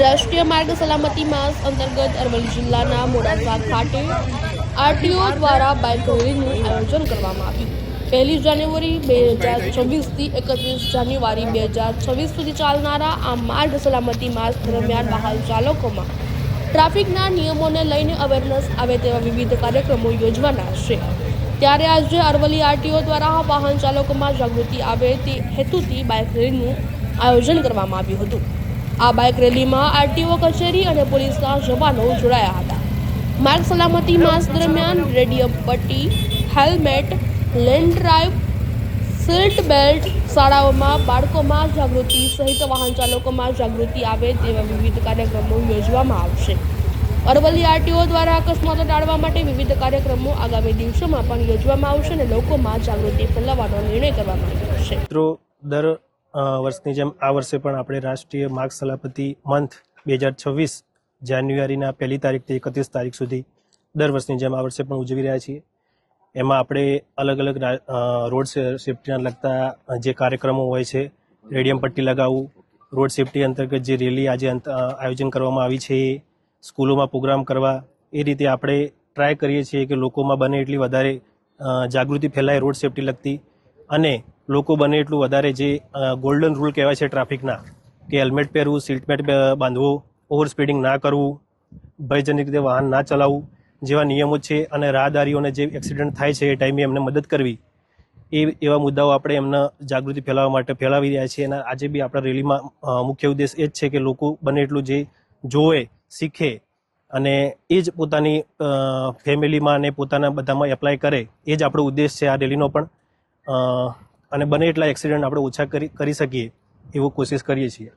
રાષ્ટ્રીય માર્ગ સલામતી માસ અંતર્ગત અરવલ્લી જિલ્લાના મોડાસા ખાતે આરટીઓ દ્વારા બાઇક રેલીનું આયોજન કરવામાં આવ્યું. પહેલી જાન્યુઆરી બે હજાર છવ્વીસથી એકત્રીસ જાન્યુઆરી બે હજાર છવ્વીસ સુધી ચાલનારા આ માર્ગ સલામતી માસ દરમિયાન વાહન ચાલકોમાં ટ્રાફિકના નિયમોને લઈને અવેરનેસ આવે તેવા વિવિધ કાર્યક્રમો યોજવાના છે. ત્યારે આજે અરવલ્લી આરટીઓ દ્વારા વાહન ચાલકોમાં જાગૃતિ આવે તે હેતુથી બાઇક રેલીનું આયોજન કરવામાં આવ્યું હતું. આ બાઇક રેલીમાં આરટીઓ કચેરી અને પોલીસના જવાનો જોડાયા હતા. માર્ગ સલામતી માસ દરમિયાન રેડિયમ પટ્ટી, helmet, lane drive seat belt શાળાઓમાં બાળકોમાં જાગૃતિ સહિત વાહન ચાલકોમાં જાગૃતિ આવે તેવા વિવિધ કાર્યક્રમો યોજવામાં આવશે. અરવલ્લી આરટીઓ દ્વારા અકસ્માતો ટાળવા માટે વિવિધ કાર્યક્રમો આગામી દિવસોમાં પણ યોજવામાં આવશે અને લોકોમાં જાગૃતિ ફેલાવવાનો નિર્ણય કરવામાં આવ્યો છે. દર વર્ષની જેમ આ વર્ષે પણ આપણે રાષ્ટ્રીય માર્ગ સલામતી મંથ બે હજાર છવ્વીસ જાન્યુઆરીના પહેલી તારીખથી એકત્રીસ તારીખ સુધી દર વર્ષની જેમ આ વર્ષે પણ ઉજવી રહ્યા છીએ. એમાં આપણે અલગ અલગ રોડ સેફટીના લગતા જે કાર્યક્રમો હોય છે, રેડિયમ પટ્ટી લગાવવું, રોડ સેફટી અંતર્ગત જે રેલી આજે આયોજન કરવામાં આવી છે એ સ્કૂલોમાં પ્રોગ્રામ કરવા, એ રીતે આપણે ટ્રાય કરીએ છીએ કે લોકોમાં બને એટલી વધારે જાગૃતિ ફેલાય રોડ સેફટી લગતી અને લોકો બને એટલું વધારે જે ગોલ્ડન રૂલ કહેવાય છે ટ્રાફિકના કે હેલ્મેટ પહેરવું સીટ બેલ્ટ બાંધવું ઓવર સ્પીડિંગ ના કરવું, ભયજનક રીતે વાહન ના ચલાવવું, જેવા નિયમો છે અને રાહદારીઓને જે એક્સિડન્ટ થાય છે એ ટાઈમે એમને મદદ કરવી, એ, એવા મુદ્દાઓ આપણે એમને જાગૃતિ ફેલાવવા માટે ફેલાવી રહ્યા છીએ. અને આજે બી આપણા રેલીમાં મુખ્ય ઉદ્દેશ એ જ છે કે લોકો બને એટલું જે જોવે, શીખે અને એ જ પોતાની ફેમિલીમાં અને પોતાના બધામાં એપ્લાય કરે, એ જ આપણો ઉદ્દેશ છે આ રેલીનો પણ. અને બને એટલા એક્સિડન્ટ આપણે ઓછા કરી કરી શકીએ એવો કોશિશ કરીએ છીએ.